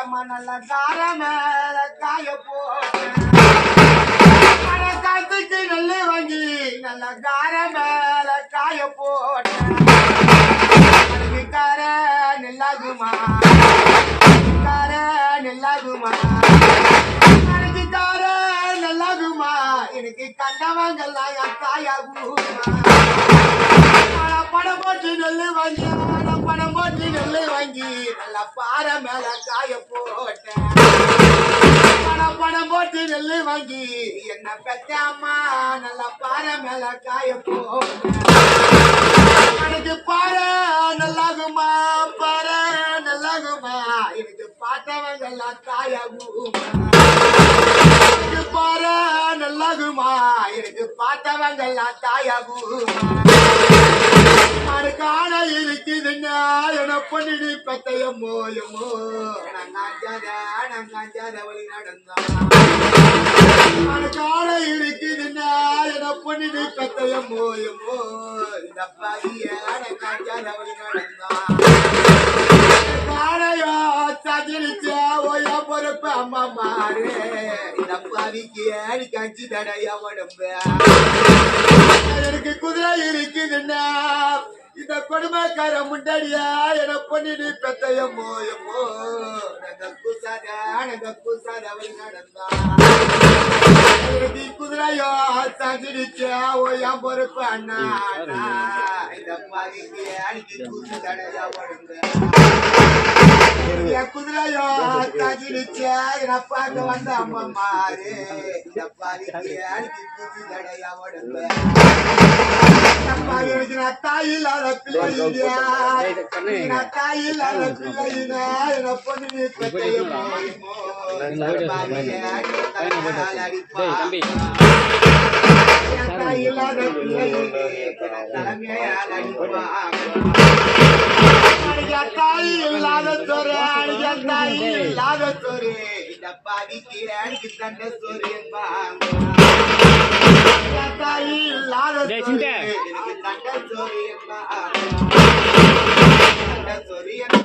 அம்மா நல்லா கார மேல காய போட்டேன் காத்துக்கு நல்ல வாங்கி நல்ல கார மேல காய போட்டேன் அதுக்கு கார நில்லாகுமா கார நில்லாகுமா எனக்கு கார நல்லாகுமா எனக்கு கண்டவங்கெல்லாம் என் தாயாகுமா பாறை மேல காய போட்டேன். பணம் பணம் போட்டு நெல்லு வாங்கி என்ன பெத்த அம்மா நல்லா பாறை மேல காய போட்டேன். எனக்கு பாறை நல்லாகுமா? பாறை நல்லாகுமா? எனக்கு பார்த்தவங்கெல்லாம் தாயாகுமா எனக்கு பாறை நல்லாகுமா? எனக்கு பார்த்தவங்கெல்லாம் தாயாகுமா காண இருக்குதுன்னா என பண்ணிடு பெத்தையம்மோ எம்மோ காண இருக்குதுன்னா என பண்ணிடு பெத்தையம்மோ எம்மோ இந்த பைய நங்காஞ்சாத வழி நடந்தான் காணையோ சஜிலிச்சா ஓயா பொறுப்பு அம்மா மாறு. இந்த பாவிக்கு அடி கஞ்சி தடையா உடம்பு. எனக்கு குதிரை இருக்குதுன்னா இந்த கொடுமைக்கார முண்டாடியா? என பண்ணிடு பெத்தையம்மோ எம்மோ. நாங்க குசாத நாங்க குசாத வழி நடந்தா. எனக்கு குதிரையோ சஞ்சிடுச்சா ஓயா பொறுப்பு அண்ணா. அண்ணா. இந்த பாதிக்கு அடிக்கி கூசு தடையா உடம்பு என் குதிரையோ தகிடுச்சே என் வந்த அம்மா மாறு இந்த பாதிக்கு அடிக்கி கூசு உடம்பு அப்பா எனக்கு நான் தம்பி இல்லாத தாய் இல்லாத சொரு அடிக்க தாய்